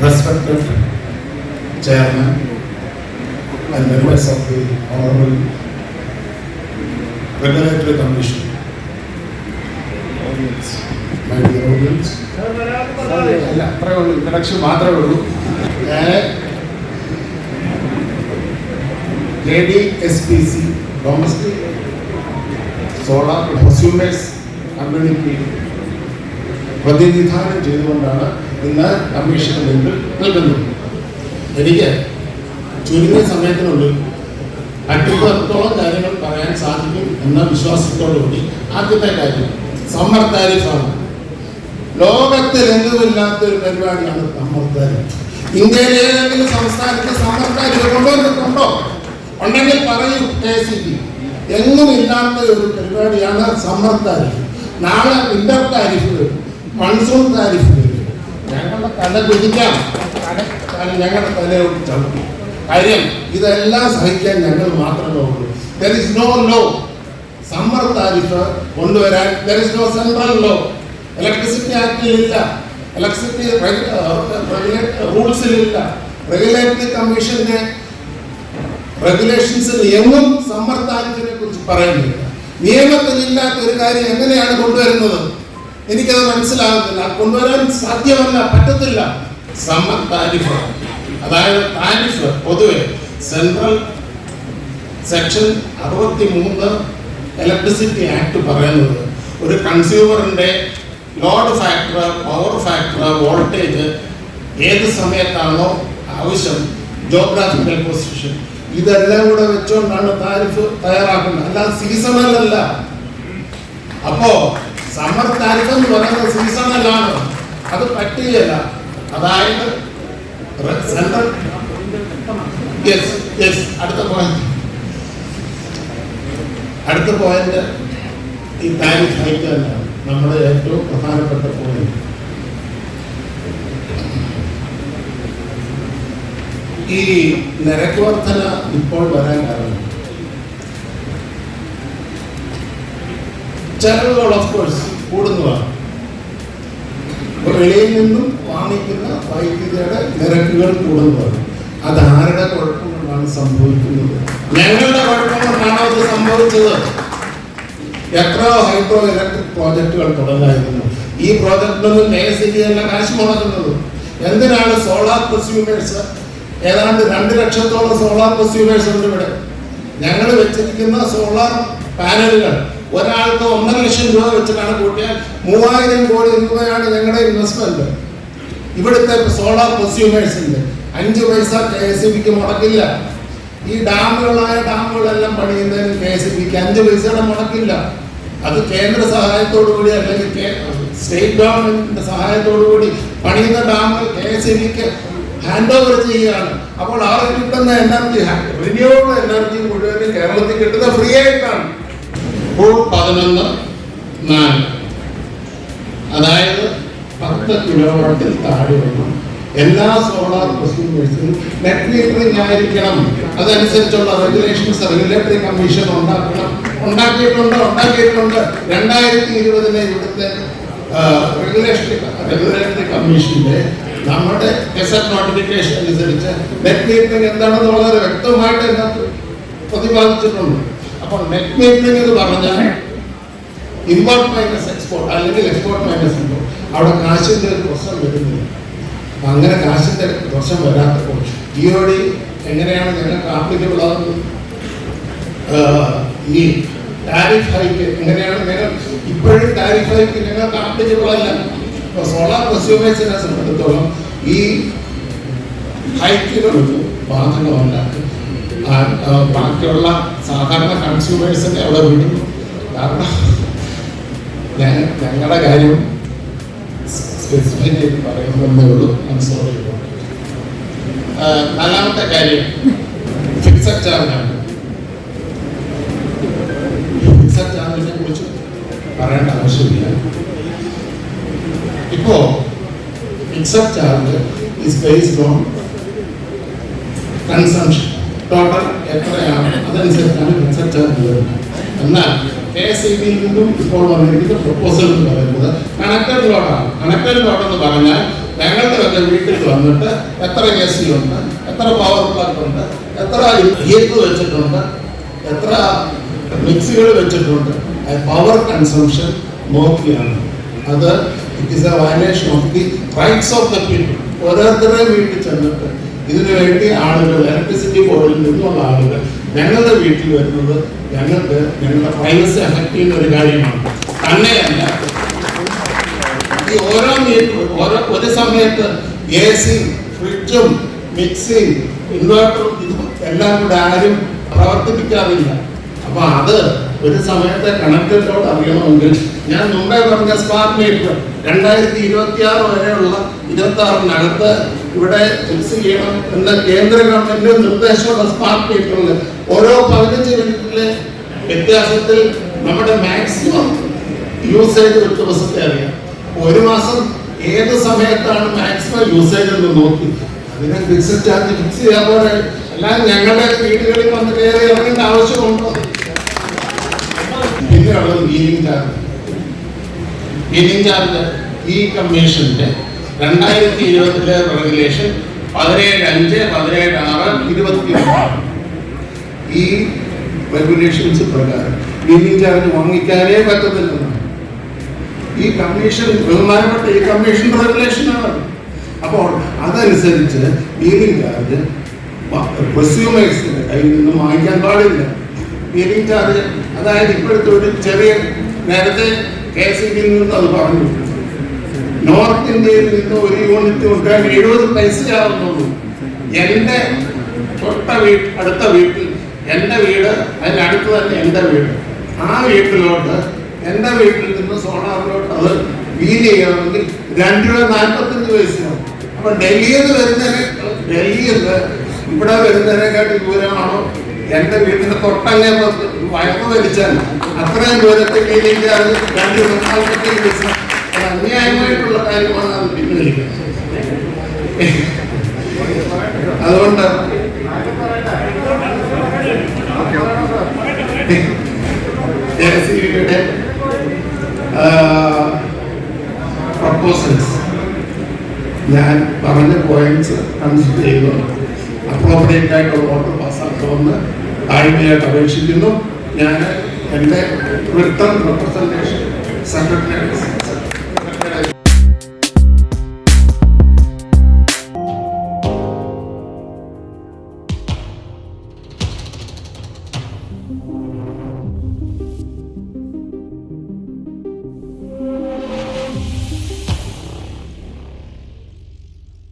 respected chairman and members of the honorable regulatory commission. My dear audience. അല്ല അത്രേ ഉള്ളൂ introduction മാത്രമേ ഉള്ളൂ ഞാൻ J D S P C domestic solar consumers കമ്പനിക്ക് പ്രതിനിധാനം ചെയ്തുകൊണ്ടാണ് ഇന്ന് കമ്മീഷൻ മുമ്പിൽ നിൽക്കുന്നത്. എനിക്ക് ചുരുങ്ങിയ സമയത്തിനുള്ളിൽ അറ്റുപത്തോളം കാര്യങ്ങൾ പറയാൻ സാധിക്കും എന്ന വിശ്വാസത്തോടുകൂടി ആദ്യത്തെ കാര്യം സമ്മർ താരിഫാണ് ലോകത്തിൽ എന്തുമില്ലാത്ത ഒരു പരിപാടിയാണ് സമ്മർ താരിഫ് ഇന്ത്യയിലെ ഏതെങ്കിലും സംസ്ഥാനത്ത് സമ്മർ കൊണ്ടുവന്നിട്ടുണ്ടോ? ഉണ്ടെങ്കിൽ പറയൂ കെ സി ബി. എങ്ങും ഇല്ലാത്ത ഒരു പരിപാടിയാണ് സമ്മർ നാളെ വിന്റർ താരിഫ് വരും. മൺസൂൺ താരിഫ് ഞങ്ങളുടെ തല കുതിക്കാം. ഞങ്ങളുടെ തലയോട് ചവിട്ടി. കാര്യം ഇതെല്ലാം സഹിക്കാൻ ഞങ്ങൾ മാത്രമേ ഉള്ളൂ സമ്മർ താരിഫ് കൊണ്ടുവരാൻ നോ സെൻട്രൽ ലോ ഇലക്ട്രിസിറ്റി ആക്ടിലില്ല ഇലക്ട്രിസിറ്റി റൂൾസിലില്ല റെഗുലേറ്ററി കമ്മീഷന്റെ റെഗുലേഷൻസിൽ എങ്ങും സമ്മർ താരിഫിനെ കുറിച്ച് പറയുന്നില്ല നിയമത്തിലില്ലാത്ത ഒരു കാര്യം എങ്ങനെയാണ് കൊണ്ടുവരുന്നത്? എനിക്കത് മനസ്സിലാകുന്നില്ല. കൊണ്ടുവരാൻ സാധ്യമല്ല പറ്റത്തില്ല. Summer tariff. അതായത് താരിഫ് പൊതുവെ സെൻട്രൽ സെക്ഷൻ അറുപത്തി മൂന്ന് ഇലക്ട്രിസിറ്റി ആക്ട് പറയുന്നത് ഒരു കൺസ്യൂമറിന്റെ load factor power factor voltage ഏത് സമയത്താണോ ആവശ്യം ജോഗ്രാഫിക്കൽ പൊസിഷൻ ഇതെല്ലാം കൂടെ വെച്ചുകൊണ്ടാണ് താരിഫ് തയ്യാറാക്കുന്നത്. അല്ലാതെ സീസണൽ അല്ല. അപ്പോ സമ്മർ താരിഫ് എന്ന് പറയുന്നത് സീസണലാണ് അത് പറ്റില്ല അതായത് യെസ് യെസ് അടുത്ത പോയിന്റ് അടുത്ത പോയിന്റ് ഈ താരിഫ് ഹൈക്ക് തന്നെയാണ് നമ്മുടെ ഏറ്റവും പ്രധാനപ്പെട്ട പോയിന്റ് ഈ നിരക്ക് വർധന ഇപ്പോൾ വരാൻ കാരണം ചെലവുകൾ ഓഫ് കോഴ്സ് കൂടുന്നതാണ്. വെളിയിൽ നിന്നും വാങ്ങിക്കുന്ന വൈദ്യുതിയുടെ നിരക്കുകൾ കൂടുന്നതാണ്. അത് ആരുടെ കുഴപ്പം കൊണ്ടാണ് സംഭവിക്കുന്നത്? ഞങ്ങളുടെ കുഴപ്പം അത് സംഭവിച്ചത്? എത്രയോ ഹൈഡ്രോ ഇലക്ട്രിക് പ്രോജക്റ്റുകൾ തുടങ്ങായിരുന്നു. ഈ പ്രോജക്റ്റിനൊന്നും കെ എസ് അല്ല കാശ് മുടക്കുന്നത് എന്തിനാണ് സോളാർ പ്രൊസ്യൂമേഴ്സ് ഏതാണ്ട് രണ്ട് ലക്ഷത്തോളം സോളാർ പ്രൊസ്യൂമേഴ്സ് ഉണ്ട് ഇവിടെ? ഞങ്ങൾ വെച്ചിരിക്കുന്ന സോളാർ പാനലുകൾ ഒരാൾക്ക് ഒന്നര ലക്ഷം രൂപ വെച്ചിട്ടാണ് കണക്ക് കൂട്ടിയാൽ മൂവായിരം കോടി രൂപയാണ് ഞങ്ങളുടെ ഇൻവെസ്റ്റ്മെന്റ് ഇവിടുത്തെ സോളാർ പ്രൊസ്യൂമേഴ്സിന്റെ അഞ്ച് പൈസ കെ എസ് ബിക്ക് മുടക്കില്ല. ഈ ഡാമുകളായ ഡാമുകളെല്ലാം പണിയുന്നതിന് കെ എസ് ബിക്ക് അഞ്ച് പൈസയുടെ മുടക്കില്ല. അത് കേന്ദ്ര സഹായത്തോടു കൂടി അല്ലെങ്കിൽ സ്റ്റേറ്റ് ഗവൺമെന്റിന്റെ സഹായത്തോടു കൂടി പണിയുന്ന ഡാമുകൾ കെ എസ് ബിക്ക് ഹാൻഡ് ഓവർ ചെയ്യുകയാണ്. അപ്പോൾ ആ കിട്ടുന്ന എനർജി റിന്യൂവബിൾ എനർജി മുഴുവനും കേരളത്തിൽ കിട്ടുന്ന ഫ്രീ ആയിട്ടാണ്. ഇപ്പോൾ പതിനൊന്ന് നാല്. അതായത് പത്ത് കിലോവാട്ടിൽ താഴെ വേണം. എല്ലാ സോളാർ കൺസ്യൂമേഴ്സിനും നെറ്റ് മീറ്ററിംഗ് ആയിരിക്കണം അതനുസരിച്ചുള്ള റെഗുലേഷൻസ് റെഗുലേറ്ററി കമ്മീഷൻ ഉണ്ടാക്കണം. ഉണ്ടാക്കിയിട്ടുണ്ട് ഉണ്ടാക്കിയിട്ടുണ്ട്. രണ്ടായിരത്തി ഇരുപതിലെ ഇവിടുത്തെ റെഗുലേഷൻ റെഗുലേറ്ററി കമ്മീഷന്റെ നമ്മുടെ ഗസറ്റ് നോട്ടിഫിക്കേഷൻ അനുസരിച്ച് നെറ്റ് മീറ്ററിംഗ് എന്താണെന്ന് വളരെ വ്യക്തമായിട്ട് എന്താ പ്രതിപാദിച്ചിട്ടുണ്ട്. അപ്പോൾ നെറ്റ് മീറ്ററിംഗ് എന്ന് പറഞ്ഞാൽ ഇമ്പോർട്ട് മൈനസ് എക്സ്പോർട്ട് അല്ലെങ്കിൽ എക്സ്പോർട്ട് മൈനസ് ഇമ്പോർട്ട് അവിടെ കാശിന്റെ ഒരു പ്രശ്നം വരുന്നില്ല. അപ്പം അങ്ങനെ കാശിന്റെ പ്രശ്നം വരാത്തപ്പോൾ ജിയോഡി എങ്ങനെയാണ് ഞങ്ങൾക്ക് ആപ്ലിക്കബിൾ ആകുന്നത് ഈ ടാരിഫ് ഹൈക്ക് എങ്ങനെയാണ് ഞങ്ങൾ ഇപ്പോഴും ടാരിഫ് ഹൈക്ക് ഞങ്ങൾക്ക് ആപ്ലിക്കബിൾ അല്ല. ഇപ്പോൾ സോളാർ കൺസ്യൂമേഴ്സിനെ സംബന്ധിച്ചിടത്തോളം ഈ ഹൈക്കുകളൊന്നും ബാധകമല്ല. ബാക്കിയുള്ള സാധാരണ കൺസ്യൂമേഴ്സിനെ അവിടെ വിടും. കാരണം ഞങ്ങളുടെ കാര്യം സ്പെസിഫൈ ചെയ്ത് പറയുന്നതേ ഉള്ളൂ. സോറി നാലാമത്തെ കാര്യം. ഫിക്സഡ് ചാർജാണ് ഫിക്സഡ് ചാർജിനെ കുറിച്ച് പറയേണ്ട ആവശ്യമില്ല. ഇപ്പോ fixed charge is based on consumption total എത്രയാണ്? അതനുസരിച്ചാണ് ചാർജ് വരുന്നത് എന്നാൽ കെ എസ് ഇ ബിയിൽ നിന്നും ഇപ്പോൾ വന്നിരിക്കുന്ന പ്രപ്പോസൽ എന്ന് പറയുന്നത് കണക്റ്റഡ് ലോഡാണ് കണക്റ്റഡ് ലോഡ് പറഞ്ഞാൽ ഞങ്ങളുടെ തന്നെ വീട്ടിൽ വന്നിട്ട് എത്ര എ സി ഉണ്ട് എത്ര പവർ പ്ലാന്റ് ഉണ്ട് എത്ര ഹീറ്റർ വെച്ചിട്ടുണ്ട് എത്ര മിക്സികൾ വെച്ചിട്ടുണ്ട് പവർ കൺസംഷൻ നോക്കിയാണ്. അത് it is a violation of the rights of the people ഓരോരുത്തരുടെയും വീട്ടിൽ ചെന്നിട്ട് ഇതിനു വേണ്ടി ആളുകൾ ഇലക്ട്രിസിറ്റി ബോർഡിൽ നിന്നുള്ള ആളുകൾ ഞങ്ങളുടെ വീട്ടിൽ വരുന്നത് ഞങ്ങൾക്ക് ഞങ്ങളുടെ പ്രൈവസി അഫക്ട് ചെയ്യുന്ന ഒരു കാര്യമാണ്. തന്നെയല്ല ഈ ഓരോ ഓരോ ഒരു സമയത്ത് എ സി ഫ്രിഡ്ജും മിക്സിയും ഇൻവേർട്ടറും ഇതും എല്ലാം കൂടെ ആരും പ്രവർത്തിപ്പിക്കാറില്ല. അപ്പൊ അത് ഒരു സമയത്തെ കണക്റ്റഡോട് അറിയണമെങ്കിൽ ഞാൻ മുമ്പേ പറഞ്ഞ സ്മാർട്ട് മീറ്റർ രണ്ടായിരത്തി ഇരുപത്തി ആറ് വരെയുള്ള ഇരുപത്തി ആറിനകത്ത് ഇവിടെ ഫിക്സ് ചെയ്യണം എന്ന കേന്ദ്ര ഗവൺമെന്റ് നിർദ്ദേശമുള്ള സ്മാർട്ട് മീറ്ററിൽ ഓരോ പതിനഞ്ച് മിനിറ്റിലെ വ്യത്യാസത്തിൽ നമ്മുടെ മാക്സിമം യൂസേജ് ഒരു ദിവസത്തെ അറിയാം ഒരു മാസം ഏത് സമയത്താണ് മാക്സിമം യൂസേജ് എന്ന് നോക്കി. അതിനെ ഫിക്സഡ് ചാർജ് ഫിക്സ് ചെയ്യാൻ പോലെ എല്ലാം ഞങ്ങളുടെ വീടുകളിൽ വന്ന് കയറി ഇറങ്ങേണ്ട ആവശ്യമുണ്ടോ? പിന്നെ ഉള്ളത് മീനിങ് ചാർജ് ചാർജ് ഈ കമ്മീഷന്റെ രണ്ടായിരത്തി ഇരുപത്തിലെ റെഗുലേഷൻ പതിനേഴ് അഞ്ച് പതിനേഴ് ആറ് ഇരുപത്തി ഒന്നാണ് ഈ റെഗുലേഷൻസ് പ്രകാരം ചാർജ് വാങ്ങിക്കാനേ പറ്റത്തില്ലെന്നാണ്. ഈ കമ്മീഷൻ ബഹുമാനപ്പെട്ട ഈ കമ്മീഷൻ റെഗുലേഷനാണ് അപ്പോൾ അതനുസരിച്ച് മീനിങ് ചാർജ് പ്രസ്യൂമേഴ്സിന്റെ കയ്യിൽ നിന്നും വാങ്ങിക്കാൻ പാടില്ല. മീനിങ് ചാർജ് അതായത് ഇപ്പോഴത്തെ ഒരു ചെറിയ നേരത്തെ കെ എസ് ഇ നിന്ന് അത് പറഞ്ഞു നോർത്ത് ഇന്ത്യയിൽ നിന്ന് ഒരു യൂണിറ്റ് കൊണ്ടുവരാൻ എഴുപത് പൈസയാവുന്നുള്ളൂ എന്റെ തൊട്ട വീട്ട് അടുത്ത വീട്ടിൽ എന്റെ വീട് അതിനടുത്ത് തന്നെ എന്റെ വീട്. ആ വീട്ടിലോട്ട് എന്റെ വീട്ടിൽ നിന്ന് സോണാറിലോട്ട് അത് വീൽ ചെയ്യണമെങ്കിൽ രണ്ട് രൂപ നാൽപ്പത്തഞ്ച് പൈസയാണ് അപ്പൊ ഡൽഹിയിൽ നിന്ന് വരുന്നതിനെ ഡൽഹിയിൽ നിന്ന് ഇവിടെ വരുന്നതിനെക്കാട്ടി ദൂരമാണോ? എന്റെ വീടിന്റെ തൊട്ടങ്ങേ വയറ് വലിച്ചാൽ അത്രയും ദൂരത്തെ വീലിന്റെ അത് രണ്ട് അത് അന്യായമായിട്ടുള്ള കാര്യമാണ് അത് പിൻവലിക്കുന്നത് അതുകൊണ്ട് ജയശ്രീയുടെ പ്രപ്പോസൽസ് ഞാൻ പറഞ്ഞ പോയിന്റ്സ് കൺസിഡർ ചെയ്യുന്നു. അപ്രോപ്രിയറ്റ് ആയിട്ടുള്ള വോട്ട് പാസ്സാക്കുമെന്ന് താഴ്മയായിട്ട് അപേക്ഷിക്കുന്നു. ഞാൻ എന്റെ റിട്ടേൺ റെപ്രസെന്റേഷൻ സെക്രട്ടറി